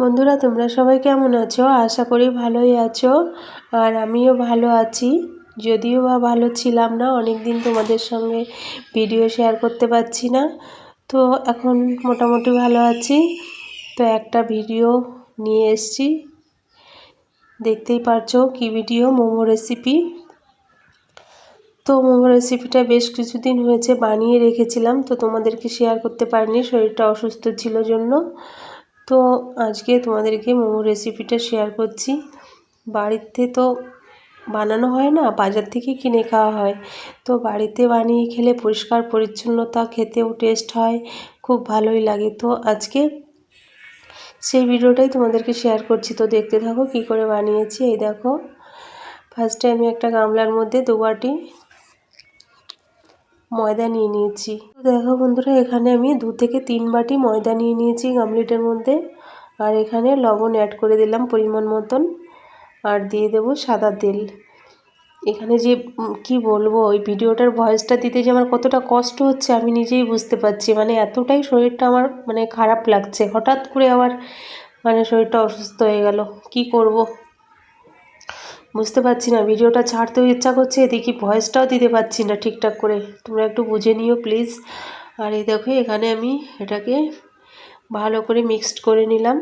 বন্ধুরা, তোমরা সবাই কেমন আছো? আশা করি ভালোই আছো, আর আমিও ভালো আছি। যদিও বা ভালো ছিলাম না অনেক দিন তোমাদের সঙ্গে ভিডিও শেয়ার করতে পারছি না। তো এখন মোটামুটি ভালো আছি। তো একটা ভিডিও নিয়ে এসছি। দেখতেই পারছ কি ভিডিও, মোমো রেসিপি তো মোমো রেসিপিটা বেশ কিছুদিন হয়েছে, বানিয়ে রেখেছিলাম। তো তোমাদেরকে শেয়ার করতে পারিনি, শরীরটা অসুস্থ ছিল জন্য। তো আজকে তোমাদেরকে মোমো রেসিপিটা শেয়ার করছি। বাড়িতে তো বানানো হয় না, বাজার থেকে কিনে খাওয়া হয়। তো বাড়িতে বানিয়ে খেলে পরিষ্কার পরিচ্ছন্নতা, খেতেও টেস্ট হয়, খুব ভালোই লাগে। তো আজকে সেই ভিডিওটাই তোমাদেরকে শেয়ার করছি। তো দেখতে থাকো কি করে বানিয়েছি, এই দেখো। ফার্স্টে আমি একটা গামলার মধ্যে দু বাটি ময়দা নিয়ে নিয়েছি। তো দেখো বন্ধুরা, এখানে আমি দু থেকে তিন বাটি ময়দা নিয়ে নিয়েছি গামলিটার মধ্যে। আর এখানে লবণ অ্যাড করে দিলাম পরিমাণ মতন। আর দিয়ে দেব সাদা তেল। এখানে যে কি বলব, ওই ভিডিওটার ভয়েসটা দিতে যে আমার কতটা কষ্ট হচ্ছে আমি নিজেই বুঝতে পারছি। মানে এতটাই শরীরটা আমার মানে খারাপ লাগছে। হঠাৎ করে আবার মানে শরীরটা অসুস্থ হয়ে গেল। কি করব? বুঝতে পারছি না, ভিডিওটা ছাড়তেও ইচ্ছা করছে, এদিকে ভয়েসটাও দিতে পারছি না ঠিকঠাক করে। তোমরা একটু বুঝে নিও প্লিজ। আর এই দেখো, এখানে আমি এটাকে ভালো করে মিক্সড করে নিলাম।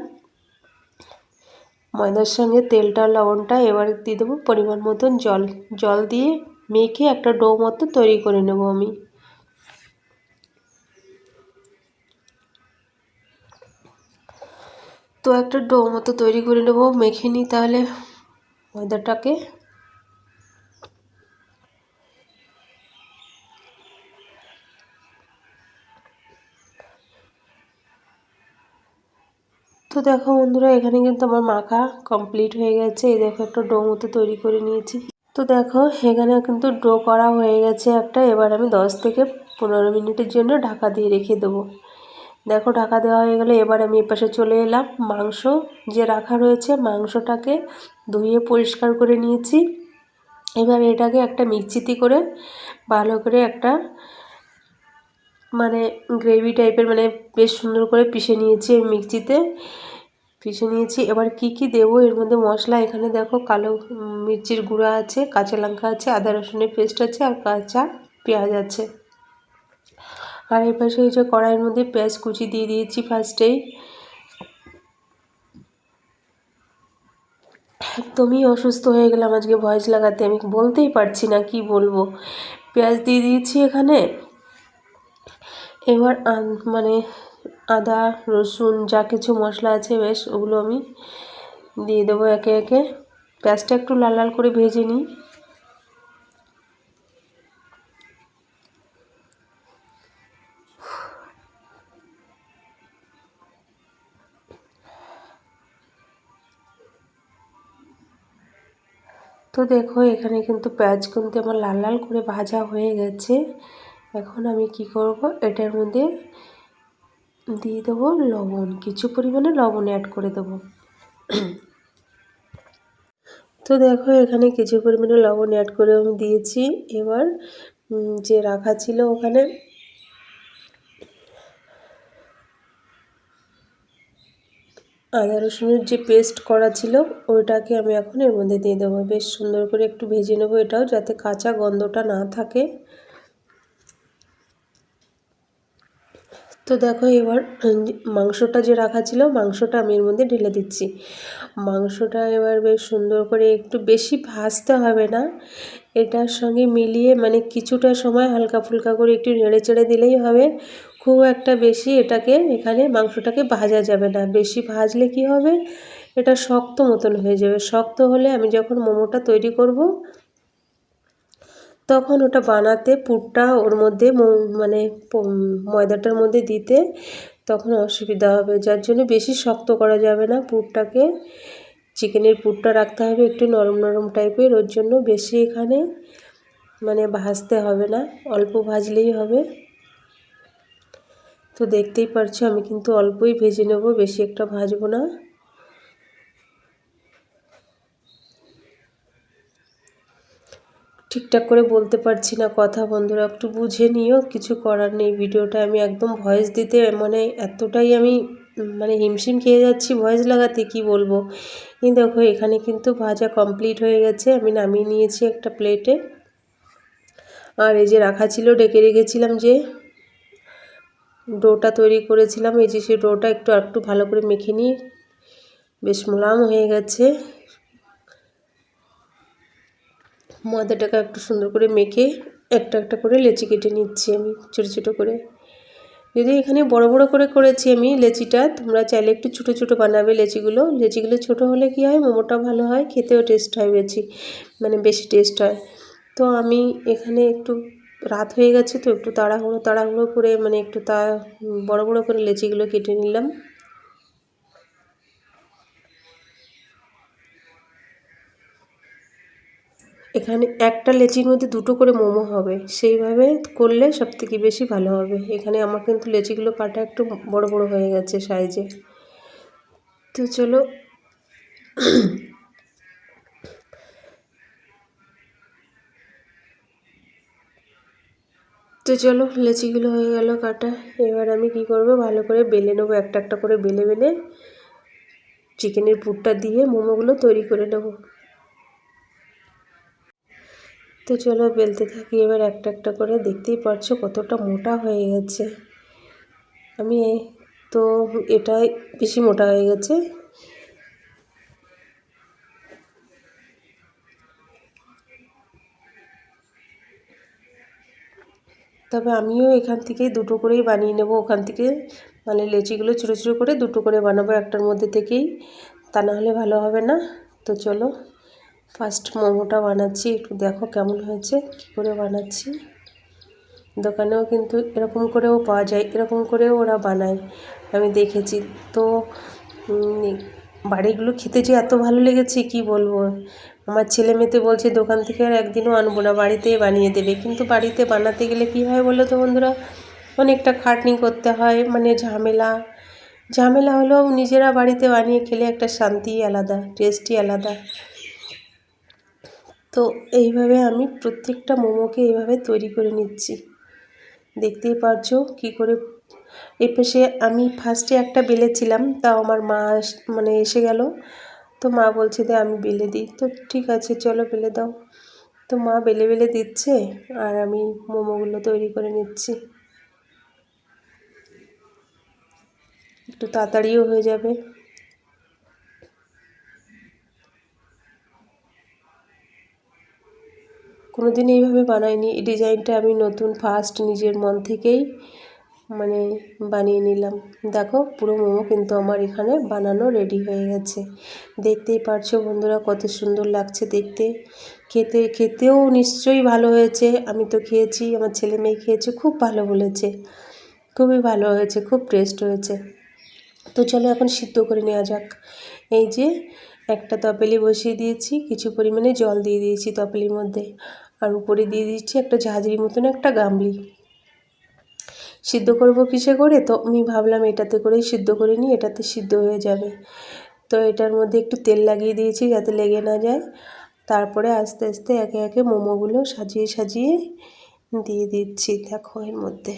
ময়দার সঙ্গে তেলটা, লবণটা এবার দিয়ে দেবো পরিমাণ মতন জল। জল দিয়ে মেখে একটা ডো মতো তৈরি করে নেব আমি। তো একটা ডো মতো তৈরি করে নেব, মেখে নিই তাহলে। ময়দাটাকে তো দেখো বন্ধুরা, এখানে কিন্তু আমার মাখা কমপ্লিট হয়ে গেছে। এই দেখো একটা ডো মতো তৈরি করে নিয়েছি। তো দেখো, এখানে কিন্তু ডো করা হয়ে গেছে একটা। এবার আমি দশ থেকে পনেরো মিনিটের জন্য ঢাকা দিয়ে রেখে দেবো। দেখো ঢাকা দেওয়া হয়ে গেলে এবার আমি এপাশে চলে এলাম। মাংস যে রাখা রয়েছে, মাংসটাকে ধুয়ে পরিষ্কার করে নিয়েছি। এবার এটাকে একটা মিক্সিতে করে ভালো করে একটা মানে গ্রেভি টাইপের মানে বেশ সুন্দর করে পিষে নিয়েছি আমি মিক্সিতে। পিষে নিয়েছি। এবার কি কি দেবো? এর মধ্যে মশলা এখানে দেখো কালো মির্চির গুঁড়া আছে, কাঁচা লঙ্কা আছে, আদা রসুনের পেস্ট আছে আর কাঁচা পেঁয়াজ আছে। আর এই পাশে এই যে কড়াইয়ের মধ্যে পেঁয়াজ কুচি দিয়ে দিয়েছি ফার্স্টেই। একদমই অসুস্থ হয়ে গেলাম আজকে, ভয়েস লাগাতে। আমি বলতেই পারছি না কি বলব। পেঁয়াজ দিয়ে দিয়েছি এখানে। এবার মানে আদা, রসুন, যা কিছু মশলা আছে বেশ, ওগুলো আমি দিয়ে দেবো একে একে। পেঁয়াজটা একটু লাল লাল করে ভেজে নিই। দেখো, এখানে কিন্তু পেঁয়াজ কিন্তু আমার লাল লাল করে ভাজা হয়ে গেছে। এখন আমি কি করব? এটার মধ্যে দিয়ে দেবো লবণ, কিছু পরিমাণে লবণ অ্যাড করে দেবো। তো দেখো, এখানে কিছু পরিমাণে লবণ অ্যাড করে আমি দিয়েছি। এবার যে রাখা ছিল ওখানে আদা রসুনের যে পেস্ট করা ছিল ওইটাকে আমি এখন এর মধ্যে দিয়ে দেবো। বেশ সুন্দর করে একটু ভেজে নেব এটাও যাতে কাঁচা গন্ধটা না থাকে। তো দেখো এবার মাংসটা যে রাখা ছিল, মাংসটা আমি এর মধ্যে ঢেলে দিচ্ছি। মাংসটা এবার বেশ সুন্দর করে একটু বেশি ভাজতে হবে না। এটার সঙ্গে মিলিয়ে মানে কিছুটা সময় হালকা ফুলকা করে একটু নেড়ে চেড়ে দিলেই হবে। খুব একটা বেশি এটাকে এখানে মাংসটাকে ভাজা যাবে না। বেশি ভাজলে কি হবে? এটা শক্ত মতন হয়ে যাবে। শক্ত হলে আমি যখন মোমোটা তৈরি করব, তখন ওটা বানাতে পুরটা ওর মধ্যে মানে ময়দাটার মধ্যে দিতে তখন অসুবিধা হবে। যার জন্য বেশি শক্ত করা যাবে না পুরটাকে। চিকেনের পুরটা রাখতে হবে একটু নরম নরম টাইপের। ওর জন্য বেশি এখানে মানে ভাজতে হবে না। অল্প ভাজলেই হবে। তো দেখতেই পারছ, আমি কিন্তু অল্পই ভেজে নেব, বেশি একটা ভাজবো না। ঠিকঠাক করে বলতে পারছি না কথা, বন্ধুরা, একটু বুঝে নিও, কিছু করার নেই। ভিডিওটা আমি একদম ভয়েস দিতে মানে এতটাই আমি মানে হিমশিম খেয়ে যাচ্ছি, ভয়েস লাগাতে, কি বলব? কিন্তু দেখো, এখানে কিন্তু ভাজা কমপ্লিট হয়ে গেছে, আমি নামিয়ে নিয়েছি একটা প্লেটে আর এই যে রাখা ছিল, ডেকে রেখেছিলাম যে ডোটা তৈরি করেছিলাম, এই যে সেই ডোটা একটু একটু ভালো করে মেখে নিই বেশ মোলাম হয়ে গেছে। ময়দাটাকে একটু সুন্দর করে মেখে একটা একটা করে লেচি কেটে নিচ্ছি আমি, ছোটো ছোটো করে। যদি এখানে বড় বড় করে করেছি আমি লেচিটা, তোমরা চাইলে একটু ছোটো ছোটো বানাবে লেচিগুলো। লেচিগুলো ছোট হলে কি হয় মোমোটা ভালো হয়, খেতেও টেস্ট হয় বেশি মানে বেশি টেস্ট হয়। তো আমি এখানে একটু রাত হয়ে গেছে তো একটু তাড়াহুড়ো তাড়াহুড়ো করে মানে একটু তা বড় বড় করে লেচিগুলো কেটে নিলাম। এখানে একটা লেচির মধ্যে দুটো করে মোমো হবে। সেইভাবে করলে সব থেকে বেশি ভালো হবে। এখানে আমার কিন্তু লেচিগুলো কাটা একটু বড় বড় হয়ে গেছে সাইজে। তো চলো তো চলো, লেচিগুলো হয়ে গেল কাটা। এবার আমি কি করব, ভালো করে বেলে নেব, একটা একটা করে বেলে বেলে। চিকেনের পুরটা দিয়ে মোমোগুলো তৈরি করে নেব। তো চলো, বেলতে থাকি। এবার একটা একটা করে দেখতেই পারছ কতটা মোটা হয়ে গেছে। আমি তো, এটাই বেশি মোটা হয়ে গেছে। তবে আমিও এখান থেকে দুটো করেই বানিয়ে নেব। ওখান থেকে মানে লেচিগুলো ছোটো ছোটো করে দুটো করে বানাবো একটার মধ্যে থেকেই। তা নাহলে ভালো হবে না। তো চলো ফার্স্ট মোমোটা বানাচ্ছি। একটু দেখো কেমন হয়েছে, কী করে বানাচ্ছি। দোকানেও কিন্তু এরকম করেও পাওয়া যায়, এরকম করেও ওরা বানায়। আমি দেখেছি। তো বাড়িগুলো খেতে যে এত ভালো লেগেছে, কি বলব? আমার ছেলে মেয়েতে বলছে, দোকান থেকে আর একদিনও আনব না বাড়িতেই বানিয়ে দেবে। কিন্তু বাড়িতে বানাতে গেলে কি হয় বলো তো বন্ধুরা? অনেকটা খাটনি করতে হয় মানে ঝামেলা। ঝামেলা হলেও নিজেরা বাড়িতে বানিয়ে খেলে একটা শান্তি আলাদা টেস্টই আলাদা। তো এইভাবে আমি প্রত্যেকটা মোমোকে এইভাবে তৈরি করে নিচ্ছি। দেখতেই পারছ কি করে এ পাশে আমি ফার্স্টে একটা বেলেছিলাম তাও আমার মা মানে এসে গেল। তো মা বলছে যে আমি বেলে দিই। তো ঠিক আছে, চলো বেলে দাও। তো মা বেলে বেলে দিচ্ছে, আর আমি মোমোগুলো তৈরি করে নিচ্ছি। একটু তাড়াতাড়িও হয়ে যাবে। কোনো দিন এইভাবে বানাইনি। এই ডিজাইনটা আমি নতুন ফার্স্ট নিজের মন থেকেই মানে বানিয়ে নিলাম। দেখো পুরো মোমো কিন্তু আমার এখানে বানানো রেডি হয়ে গেছে। দেখতেই পারছ বন্ধুরা কত সুন্দর লাগছে দেখতে। খেতে, খেতেও নিশ্চয়ই ভালো হয়েছে। আমি তো খেয়েছি, আমার ছেলে মেয়ে খেয়েছে, খুব ভালো বলেছে। খুবই ভালো হয়েছে, খুব টেস্ট হয়েছে। তো চলো এখন সিদ্ধ করে নেওয়া যাক। এই যে একটা তপেলি বসিয়ে দিয়েছি, কিছু পরিমাণে জল দিয়ে দিয়েছি তপেলির মধ্যে। আর উপরে দিয়ে দিচ্ছি একটা ঝাঁঝরি মতন একটা গামলি। সিদ্ধ করব কিসে করে? তো আমি ভাবলাম এটাতে করেই সিদ্ধ করে নিই, এটাতে সিদ্ধ হয়ে যাবে। তো এটার মধ্যে একটু তেল লাগিয়ে দিয়েছি যাতে লেগে না যায়। তারপরে আস্তে আস্তে একে একে মোমোগুলো সাজিয়ে সাজিয়ে দিয়ে দিচ্ছি, দেখো এর মধ্যে।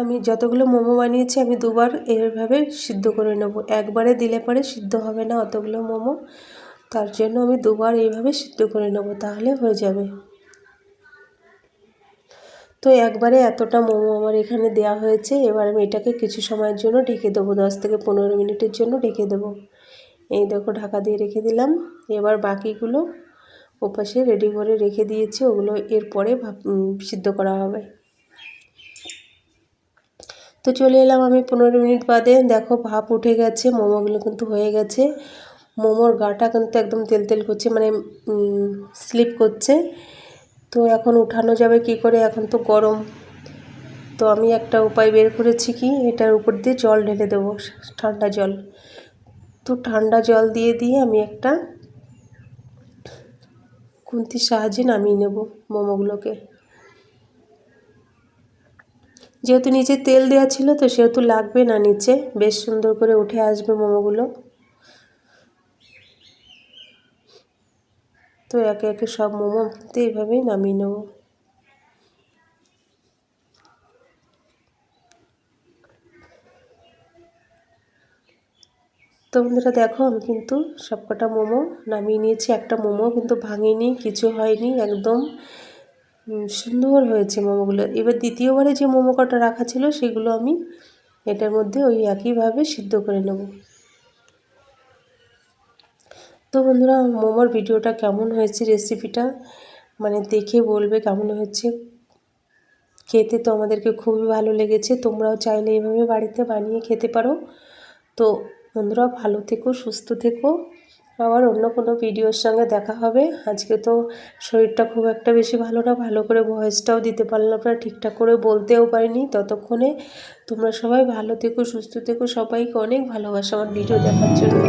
আমি যতগুলো মোমো বানিয়েছি, আমি দুবার এইভাবে সিদ্ধ করে নেব। একবারে দিলে পরে সিদ্ধ হবে না অতগুলো মোমো। তার জন্য আমি দুবার এইভাবে সিদ্ধ করে নেব, তাহলে হয়ে যাবে। তো একবারে এতটা মোমো আমার এখানে দেয়া হয়েছে। এবার আমি এটাকে কিছু সময়ের জন্য ঢেকে দেবো, দশ থেকে পনেরো মিনিটের জন্য ঢেকে দেবো। এই দেখো, ঢাকা দিয়ে রেখে দিলাম। এবার বাকিগুলো ওপাশে রেডি করে রেখে দিয়েছি, ওগুলো এরপরে সিদ্ধ করা হবে। তো চলে এলাম আমি পনেরো মিনিট বাদে। দেখো ভাপ উঠে গেছে, মোমোগুলো কিন্তু হয়ে গেছে। মোমোর গাটা কিন্তু একদম তেল তেল করছে মানে স্লিপ করছে। তো এখন উঠানো যাবে কি করে? এখন তো গরম। তো আমি একটা উপায় বের করেছি কি? এটার উপর দিয়ে জল ঢেলে দেবো, ঠান্ডা জল। তো ঠান্ডা জল দিয়ে দিয়ে আমি একটা খুন্তির সাহায্যে নামিয়ে নেব মোমোগুলোকে। যেহেতু নিচে তেল দেওয়া ছিল, তো সেহেতু লাগবে না নিচে। বেশ সুন্দর করে উঠে আসবে মোমোগুলো। তো একে একে সব মোমো কিন্তু এইভাবেই নামিয়ে নেব। তো বন্ধুরা দেখো, আমি কিন্তু সবকটা মোমো নামিয়ে নিয়েছি। একটা মোমো কিন্তু ভাঙিনি, কিছু হয়নি, একদম। সুন্দর হয়েছে মোমোগুলো। এবার দ্বিতীয়বারে যে মোমো কটা রাখা ছিল, সেগুলো আমি এটার মধ্যে ওই একইভাবে সিদ্ধ করে নেব। তো বন্ধুরা, মোমোর ভিডিওটা কেমন হয়েছে, রেসিপিটা মানে দেখে বলবে কেমন হয়েছে? খেতে তো আমাদেরকে খুবই ভালো লেগেছে, তোমরাও চাইলে এইভাবে বাড়িতে বানিয়ে খেতে পারো। তো বন্ধুরা, ভালো থেকো, সুস্থ থেকো। আবার অন্য কোনো ভিডিওর সঙ্গে দেখা হবে। আজকে তো শরীরটা খুব একটা বেশি ভালো না, ভালো করে ভয়েসটাও দিতে পারলাম না, ঠিকঠাক করে বলতেও পারিনি। ততক্ষণে তোমরা সবাই ভালো থেকো, সুস্থ থেকো। সবাইকে অনেক ভালোবাসা আমার ভিডিও দেখার জন্য।